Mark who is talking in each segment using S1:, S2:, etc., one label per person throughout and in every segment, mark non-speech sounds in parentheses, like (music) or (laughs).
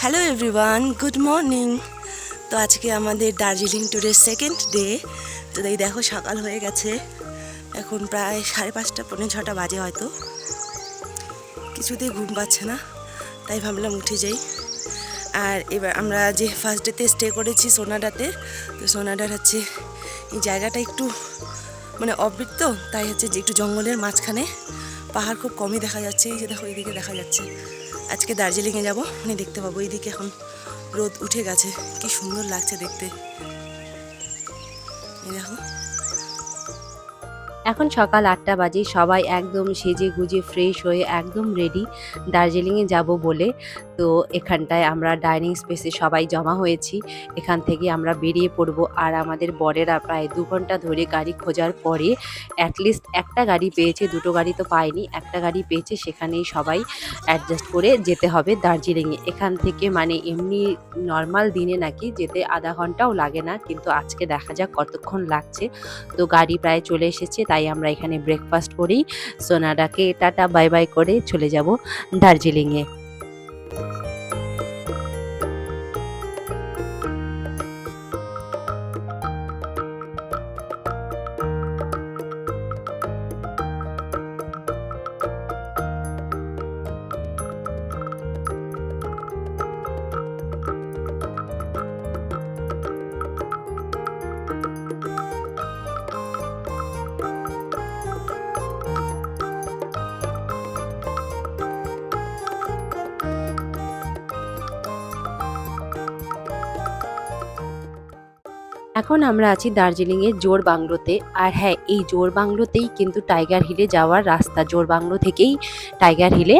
S1: Hello everyone good morning তো আজকে আমাদের দার্জিলিং ট্যুরের সেকেন্ড ডে তো এই দেখো, সকাল হয়ে গেছে। এখন প্রায় সাড়ে পাঁচটা, পৌনে ছটা বাজে হয়তো। কিছুতেই ঘুম পাচ্ছে না, তাই ভাবলাম উঠে যাই। আর এবার আমরা যে ফার্স্ট ডেতে স্টে করেছি সোনাডাতে, তো সোনাডার হচ্ছে, এই জায়গাটা একটু মানে অবৃত তো তাই হচ্ছে যে একটু জঙ্গলের মাঝখানে পাহাড় খুব কমই দেখা যাচ্ছে। এই যে দেখো, এইদিকে দেখা যাচ্ছে। আজকে দার্জিলিংয়ে যাব। উনি দেখতে পাবো। এইদিকে এখন রোদ উঠে গেছে। কি সুন্দর লাগছে দেখতে।
S2: এখন সকাল আটটা বাজে, সবাই একদম সেজে গুজে ফ্রেশ হয়ে একদম রেডি দার্জিলিংয়ে যাব বলে। তো এখানটায় আমরা ডাইনিং স্পেসে সবাই জমা হয়েছি। এখান থেকে আমরা বেরিয়ে পড়ব। আর আমাদের বরেরা প্রায় দু ঘণ্টা ধরে গাড়ি খোঁজার পরে অ্যাটলিস্ট একটা গাড়ি পেয়েছে, দুটো গাড়ি তো পায়নি, একটা গাড়ি পেয়েছে, সেখানেই সবাই অ্যাডজাস্ট করে যেতে হবে দার্জিলিংয়ে এখান থেকে মানে এমনি নর্মাল দিনে নাকি যেতে আধা ঘন্টাও লাগে না, কিন্তু আজকে দেখা যাক কতক্ষণ লাগছে। তো গাড়ি প্রায় চলে এসেছে, তাই আমরা এখানে ব্রেকফাস্ট করি। সোনাডাকে টাটা বাই বাই করে চলে যাব দার্জিলিংয়ে। এখন আমরা আছি দার্জিলিংয়ের জোর বাংলোতে। আর হ্যাঁ এই জোর বাংলোতেই কিন্তু টাইগার হিলে যাওয়ার রাস্তা। জোর বাংলো থেকেই টাইগার হিলে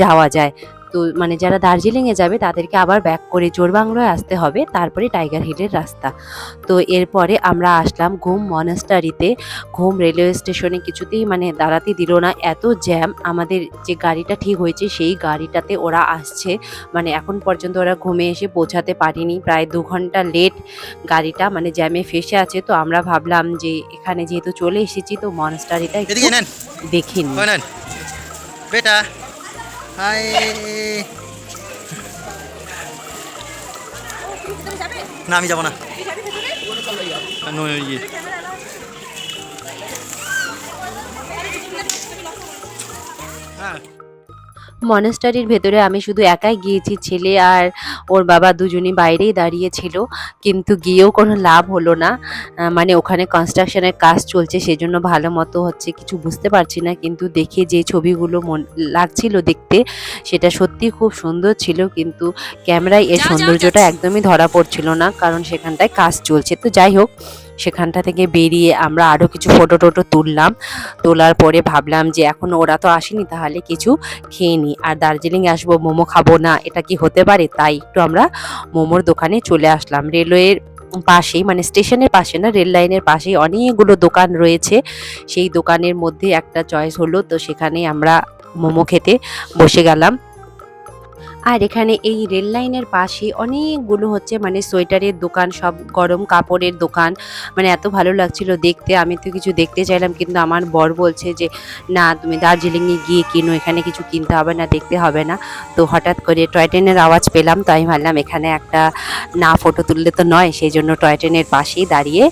S2: যাওয়া যায়। তো মানে যারা দার্জিলিংয়ে যাবে তাদেরকে আবার ব্যাক করে জোর বাংলোয় আসতে হবে তারপরে টাইগার হিলের রাস্তা। তো এরপরে আমরা আসলাম ঘুম মনাস্টারিতে ঘুম রেলওয়ে স্টেশনে কিছুতেই মানে দাঁড়াতে দিল না। এত জ্যাম আমাদের যে গাড়িটা ঠিক হয়েছে সেই গাড়িটাতে ওরা আসছে। মানে এখন পর্যন্ত ওরা ঘুমে এসে পৌঁছাতে পারিনি। প্রায় দু ঘণ্টা লেট গাড়িটা মানে জ্যামে ফেসে আছে। তো আমরা ভাবলাম যে এখানে যেহেতু চলে এসেছি তো মনস্টারিটা একটু
S3: এদিকে নেন।
S2: দেখে নিই।
S3: বেটা। হাই। না আমি যাব না। ইয়ে হ্যাঁ।
S2: মনেস্টারির ভেতরে আমি শুধু একাই গিয়েছি ছেলে আর ওর বাবা দুজনই বাইরেই দাঁড়িয়েছিল কিন্তু গিয়েও কোনো লাভ হলো না। মানে ওখানে কনস্ট্রাকশনের কাজ চলছে সেজন্য ভালো মতো হচ্ছে কিছু বুঝতে পারছি না কিন্তু দেখে যে ছবিগুলো মন লাগছিল দেখতে সেটা সত্যি খুব সুন্দর ছিল কিন্তু ক্যামেরায় এর সৌন্দর্যটা একদমই ধরা পড়ছিল না কারণ সেখানটায় কাজ চলছে। তো যাই হোক সেখানটা থেকে বেরিয়ে আমরা আরও কিছু ফটো টোটো তুললাম। তোলার পরে ভাবলাম যে এখন ওরা তো আসেনি, তাহলে কিছু খেয়ে নিই আর দার্জিলিং আসব, মোমো খাব না, এটা কি হতে পারে? তাই একটু আমরা মোমোর দোকানে চলে আসলাম। রেলওয়ের পাশেই মানে স্টেশনের পাশে না, রেল লাইনের পাশেই অনেকগুলো দোকান রয়েছে। সেই দোকানের মধ্যে একটা চয়েস হলো, তো সেখানে আমরা মোমো খেতে বসে গেলাম। আর এখানে এই রেল লাইনের পাশে অনেকগুলো হচ্ছে মানে সোয়েটারের দোকান, সব গরম কাপড়ের দোকান। মানে এত ভালো লাগছিল দেখতে। আমি তো কিছু দেখতে চাইলাম, কিন্তু আমার বর বলছে যে, না, তুমি দার্জিলিংয়ে গিয়ে কিনো, এখানে কিছু কিনতে হবে না, দেখতে হবে না। তো হঠাৎ করে টয় ট্রেনের আওয়াজ পেলাম তো আমি ভাবলাম এখানে একটা না, ফটো তুললে তো নয়, সেই জন্য টয় ট্রেনের পাশেই দাঁড়িয়ে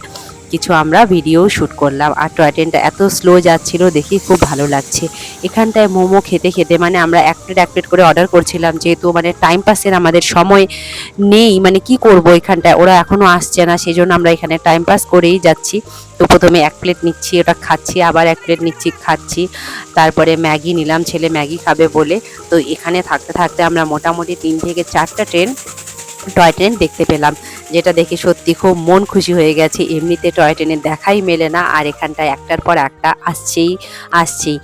S2: কিছু আমরা ভিডিও শ্যুট করলাম। আর টয় ট্রেনটা এত স্লো যাচ্ছিল, দেখি খুব ভালো লাগছে। এখানটায় মোমো খেতে খেতে মানে আমরা এক প্লেট এক প্লেট করে অর্ডার করছিলাম, যেহেতু মানে টাইম পাসের আমাদের সময় নেই মানে কি করব এখানটায়? ওরা এখনও আসছে না সেই জন্য আমরা এখানে টাইম পাস করেই যাচ্ছি। তো প্রথমে এক প্লেট নিচ্ছি, ওটা খাচ্ছি, আবার এক প্লেট নিচ্ছি, খাচ্ছি। তারপরে ম্যাগি নিলাম, ছেলে ম্যাগি খাবে বলে। তো এখানে থাকতে থাকতে আমরা মোটামুটি তিন থেকে চারটা ট্রেন টয় ট্রেন দেখতে পেলাম। যেটা দেখে সত্যি খুব মন খুশি হয়ে গেছে। এমনিতে টয় ট্রেনের দেখাই মেলে না, আর এখানটায় একটার পর একটা আসছেই আসছেই।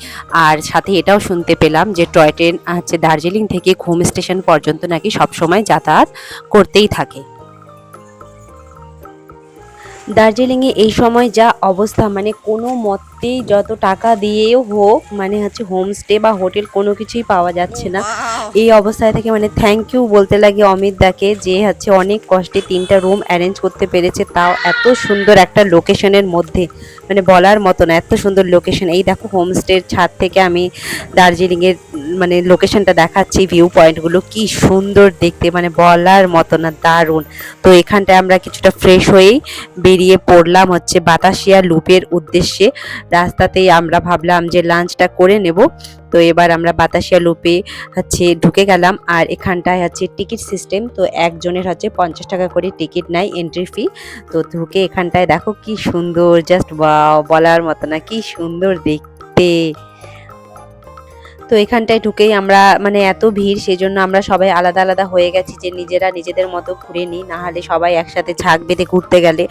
S2: আর সাথে এটাও শুনতে পেলাম যে টয় ট্রেন হচ্ছে দার্জিলিং থেকে ঘুম স্টেশন পর্যন্ত নাকি সবসময় যাতায়াত করতেই থাকে। দার্জিলিংয়ে এই সময় যা অবস্থা মানে কোনো মতে সত্যি যত টাকা দিয়েও হোক মানে হচ্ছে হোমস্টে বা হোটেল কোনো কিছুই পাওয়া যাচ্ছে না। এই অবস্থায় থেকে মানে থ্যাংক ইউ বলতে লাগে অমিত দাকে যে হচ্ছে অনেক কষ্টে তিনটা রুম অ্যারেঞ্জ করতে পেরেছে তাও এত সুন্দর একটা লোকেশনের মধ্যে। মানে বলার মতো না এত সুন্দর লোকেশন এই দেখো হোমস্টের ছাদ থেকে আমি দার্জিলিংয়ের মানে লোকেশনটা দেখাচ্ছি ভিউ পয়েন্টগুলো কি সুন্দর দেখতে মানে বলার মতো না দারুণ। তো এখানটায় আমরা কিছুটা ফ্রেশ হয়েই বেরিয়ে পড়লাম হচ্ছে বাতাসিয়া লুপের উদ্দেশ্যে। রাস্তাতেই আমরা ভাবলাম যে লাঞ্চটা করে নেব। তো এবার আমরা বাতাসিয়া লুপে হচ্ছে ঢুকে গেলাম আর এখানটায় হচ্ছে টিকিট সিস্টেম তো একজনের হচ্ছে পঞ্চাশ টাকা করে টিকিট নেয় এন্ট্রি ফি তো ঢুকে এখানটায় দেখো কি সুন্দর জাস্ট বলার মতো না, কি সুন্দর দেখতে। তো এখানটায় ঢুকেই আমরা মানে এত ভিড় সেই জন্য আমরা সবাই আলাদা আলাদা হয়ে গেছি যে নিজেরা নিজেদের মতো ঘুরে নিই নাহলে সবাই একসাথে ঝাঁক বেঁধে ঘুরতে গেলে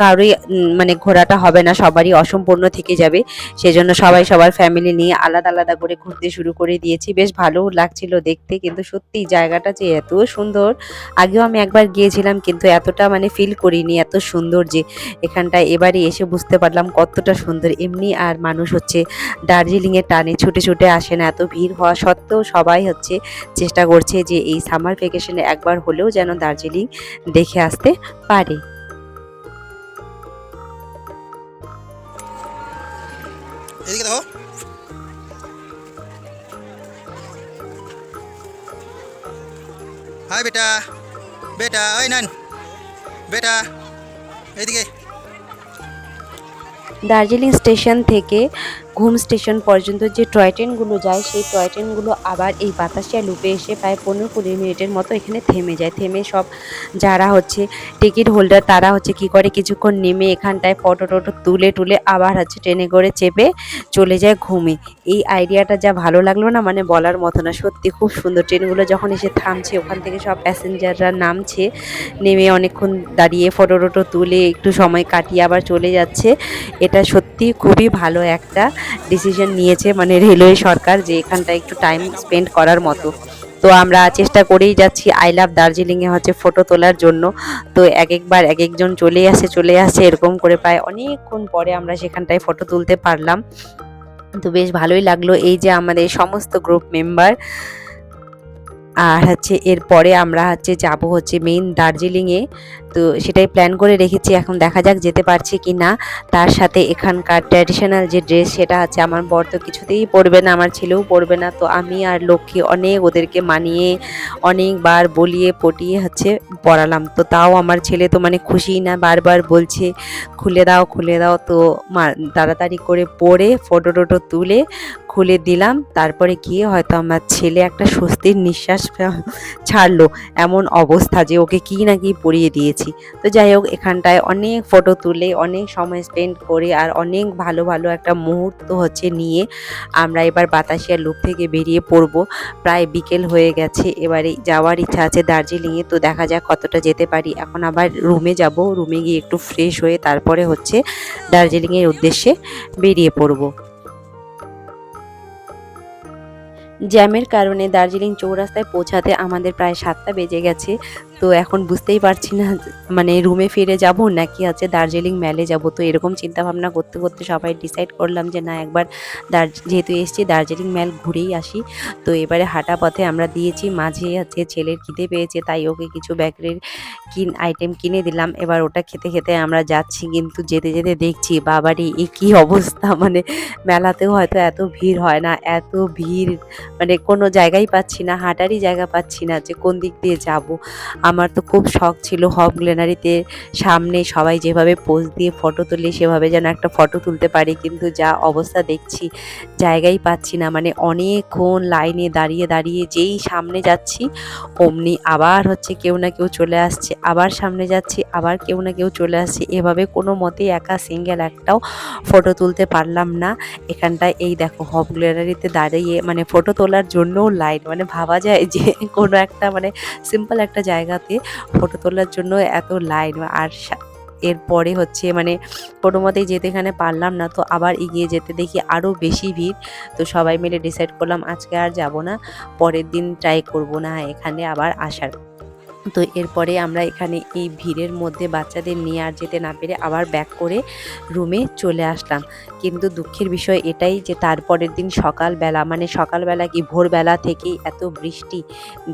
S2: কারোই মানে ঘোরাটা হবে না, সবারই অসম্পূর্ণ থেকে যাবে। সেজন্য সবাই সবার ফ্যামিলি নিয়ে আলাদা আলাদা করে ঘুরতে শুরু করে দিয়েছি। বেশ ভালোও লাগছিল দেখতে, কিন্তু সত্যি জায়গাটা যে এত সুন্দর, আগেও আমি একবার গিয়েছিলাম, কিন্তু এতটা মানে ফিল করিনি, এত সুন্দর যে এখানটায় এবারে এসে বুঝতে পারলাম কতটা সুন্দর। এমনি আর মানুষ হচ্ছে দার্জিলিংয়ের টানে ছুটে ছুটে আসে না এত ভিড় হওয়া সত্ত্বেও সবাই হচ্ছে চেষ্টা করছে যে এই সামার ভ্যাকেশনে একবার হলেও যেন দার্জিলিং দেখে আসতে পারে।
S3: এদিকে দেখো। হাই বেটা বেটা ওই নান বেটা
S2: দার্জিলিং স্টেশন থেকে ঘুম স্টেশন পর্যন্ত যে টয় ট্রেনগুলো যায়, সেই টয় ট্রেনগুলো আবার এই বাতাসিয়া লুপে এসে প্রায় পনেরো কুড়ি মিনিটের মতো এখানে থেমে যায়। থেমে সব যারা হচ্ছে টিকিট হোল্ডার তারা হচ্ছে কি করে? কিছুক্ষণ নেমে এখানটায় ফটো টটো তুলে টুলে আবার হচ্ছে ট্রেনে করে চেপে চলে যায় ঘুমে। এই আইডিয়াটা যা ভালো লাগল না মানে বলার মতো না, সত্যি খুব সুন্দর। ট্রেনগুলো যখন এসে থামছে, ওখান থেকে সব প্যাসেঞ্জাররা নামছে, নেমে অনেকক্ষণ দাঁড়িয়ে ফটো টটো তুলে একটু সময় কাটিয়ে আবার চলে যাচ্ছে। এটা সত্যি খুবই ভালো একটা ডিসিশন নিয়েছে মানে রেলওয়ে সরকার যে এখানটা একটু টাইম স্পেন্ড করার মতো। তো আমরা চেষ্টা করেই যাচ্ছি আই লাভ দার্জিলিংয়ে হচ্ছে ফটো তোলার জন্য। তো এক একবার এক একজন চলে আসে চলে আসে, এরকম করে প্রায় অনেকক্ষণ পরে আমরা সেখানটায় ফটো তুলতে পারলাম। তো বেশ ভালোই লাগল এই যে আমাদের সমস্ত গ্রুপ মেম্বার আর হচ্ছে এরপরে আমরা হচ্ছে যাব হচ্ছে মেইন দার্জিলিংয়ে। তো সেটাই প্ল্যান করে রেখেছি। এখন দেখা যাক যেতে পারছি কি না তার সাথে এখানকার ট্র্যাডিশনাল যে ড্রেস সেটা আছে, আমার বর তো কিছুতেই পরবে না, আমার ছেলেও পরবে না। তো আমি আর লক্ষ্মী অনেক ওদেরকে মানিয়ে, অনেকবার বলিয়ে পটিয়ে হচ্ছে পড়ালাম তো তাও আমার ছেলে তো মানে খুশিই না, বারবার বলছে, খুলে দাও খুলে দাও। তো তাড়াতাড়ি করে পরে ফটো টোটো তুলে খুলে দিলাম। তারপরে গিয়ে হয়তো আমার ছেলে একটা স্বস্তির নিঃশ্বাস ছাড়লো। এমন অবস্থা যে ওকে কি না কি পরিয়ে দিয়েছি। তো যাই হোক, এখানটায় অনেক ফটো তুলে, অনেক সময় স্পেন্ড করে আর অনেক ভালো ভালো একটা মুহূর্ত হচ্ছে নিয়ে আমরা এবার বাতাসিয়া লুপ থেকে বেরিয়ে পড়ব। প্রায় বিকেল হয়ে গেছে, এবারে যাওয়ার ইচ্ছা আছে দার্জিলিংয়ে, তো দেখা যাক কতটা যেতে পারি। এখন আবার রুমে যাব রুমে গিয়ে একটু ফ্রেশ হয়ে তারপরে হচ্ছে দার্জিলিংয়ের উদ্দেশ্যে বেরিয়ে পড়ব। জ্যামের কারণে দার্জিলিং চৌরাস্তায় পৌঁছাতে আমাদের প্রায় সাতটা বেজে গেছে। তো এখন বুঝতেই পারছি না মানে রুমে ফিরে যাব নাকি হচ্ছে দার্জিলিং মেলে যাব? তো এরকম চিন্তা ভাবনা করতে করতে সবাই ডিসাইড করলাম যে না, একবার দার যেহেতু এসছি দার্জিলিং মেল ঘুরেই আসি। তো এবারে হাঁটা পথে আমরা দিয়েছি, মাঝে হচ্ছে ছেলের খিদে পেয়েছে, তাই ওকে কিছু বেকারির কিন আইটেম কিনে দিলাম। এবার ওটা খেতে খেতে আমরা যাচ্ছি, কিন্তু যেতে যেতে দেখছি বাবারই এ কী অবস্থা? (laughs) মানে মেলাতেও হয়তো এত ভিড় হয় না, এত ভিড় মানে কোনো জায়গাই পাচ্ছি না, হাঁটারই জায়গা পাচ্ছি না যে কোন দিক দিয়ে যাব। আমার তো খুব শখ ছিল হব গ্লেনারিতে সামনে সবাই যেভাবে পোজ দিয়ে ফটো তুলে, সেভাবে যেন একটা ফটো তুলতে পারি। কিন্তু যা অবস্থা দেখছি, জায়গাই পাচ্ছি না। মানে অনেকক্ষণ লাইনে দাঁড়িয়ে দাঁড়িয়ে যেই সামনে যাচ্ছি, অমনি আবার হচ্ছে কেউ না কেউ চলে আসছে, আবার সামনে যাচ্ছি, আবার কেউ না কেউ চলে আসছে। এভাবে কোনো মতেই একা সিঙ্গেল একটাও ফটো তুলতে পারলাম না। এখানটায় এই দেখো হব গ্যালারিতে দাঁড়িয়ে মানে ফটো তোলার জন্যও লাইন মানে ভাবা যায় যে কোনো একটা মানে সিম্পল একটা জায়গাতে ফটো তোলার জন্য এত লাইন আর এরপরে হচ্ছে মানে কোনো মতেই যেতে এখানে পারলাম না, তো আবার এগিয়ে যেতে দেখি আরও বেশি ভিড়। তো সবাই মিলে ডিসাইড করলাম আজকে আর যাব না, পরের দিন ট্রাই করব না এখানে আবার আসার। তো এরপরে আমরা এখানে এই ভিড়ের মধ্যে বাচ্চাদের নিয়ে আর যেতে না পেরে আবার ব্যাক করে রুমে চলে আসলাম। কিন্তু দুঃখের বিষয় এটাই যে তারপরের দিন সকালবেলা মানে সকালবেলা কি ভোরবেলা থেকেই এত বৃষ্টি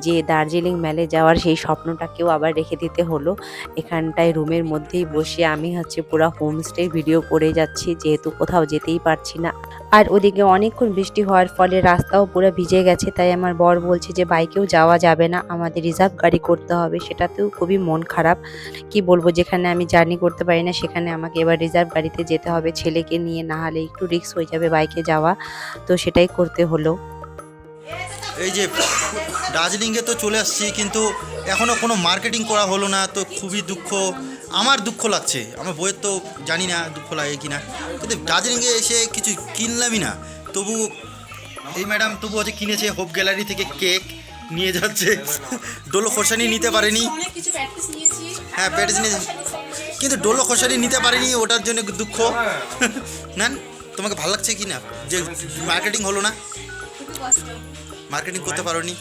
S2: যে দার্জিলিং মেলে যাওয়ার সেই স্বপ্নটাকেও আবার রেখে দিতে হলো। এখানটায় রুমের মধ্যেই বসে আমি হচ্ছে পুরো হোমস্টে ভিডিও করে যাচ্ছি, যেহেতু কোথাও যেতেই পারছি না। আর ওদিকে অনেকক্ষণ বৃষ্টি হওয়ার ফলে রাস্তাও পুরো ভিজে গেছে, তাই আমার বর বলছে যে বাইকেও যাওয়া যাবে না, আমাদের রিজার্ভ গাড়ি করতে হবে সেটাতেও খুবই মন খারাপ। কি বলব, যেখানে আমি জার্নি করতে পারি না, সেখানে আমাকে এবার রিজার্ভ গাড়িতে যেতে হবে। ছেলেকে নিয়ে না হলে একটু রিস্ক হয়ে যাবে বাইকে যাওয়া। তো সেটাই করতে হলো।
S3: এই যে, দার্জিলিংয়ে তো চলে আসছি, কিন্তু এখনও কোনো মার্কেটিং করা হলো না, তো খুবই দুঃখ। আমার দুঃখ লাগছে। আমার বইয়ের তো জানি না দুঃখ লাগে কি না কিন্তু দার্জিলিংয়ে এসে কিছু কিনলামই না। তবু এই ম্যাডাম তবু হচ্ছে কিনেছে হোপ গ্যালারি থেকে কেক নিয়ে যাচ্ছে। ডোলো খোসানি নিতে পারেনি।
S4: অনেক প্র্যাকটিস নিয়েছি
S3: হ্যাঁ প্যাটিস নিয়ে কিন্তু ডোলো খোসানি নিতে পারেনি ওটার জন্য দুঃখ। না তোমাকে ভালো লাগছে কি না? যে মার্কেটিং হলো না? মার্কেটিং করতে পারোনি।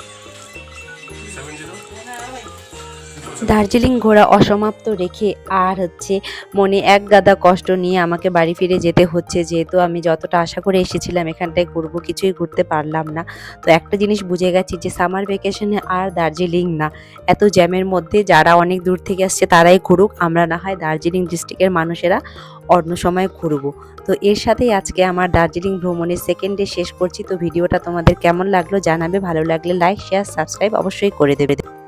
S2: দার্জিলিং ঘোরা অসমাপ্ত রেখে আর হচ্ছে মনে এক গাদা কষ্ট নিয়ে আমাকে বাড়ি ফিরে যেতে হচ্ছে। যেহেতু আমি যতটা আশা করে এসেছিলাম এখানটায় ঘুরবো, কিছুই ঘুরতে পারলাম না। তো একটা জিনিস বুঝে গেছি যে, সামার ভ্যাকেশনে আর দার্জিলিং না। এত জ্যামের মধ্যে যারা অনেক দূর থেকে আসছে তারাই ঘুরুক। আমরা না হয় দার্জিলিং ডিস্ট্রিক্টের মানুষেরা অন্য সময় ঘুরবো। তো এর সাথেই আজকে আমার দার্জিলিং ভ্রমণের সেকেন্ড ডে শেষ করছি। তো ভিডিওটা তোমাদের কেমন লাগল জানাবে। ভালো লাগলে লাইক শেয়ার সাবস্ক্রাইব অবশ্যই করে দেবে।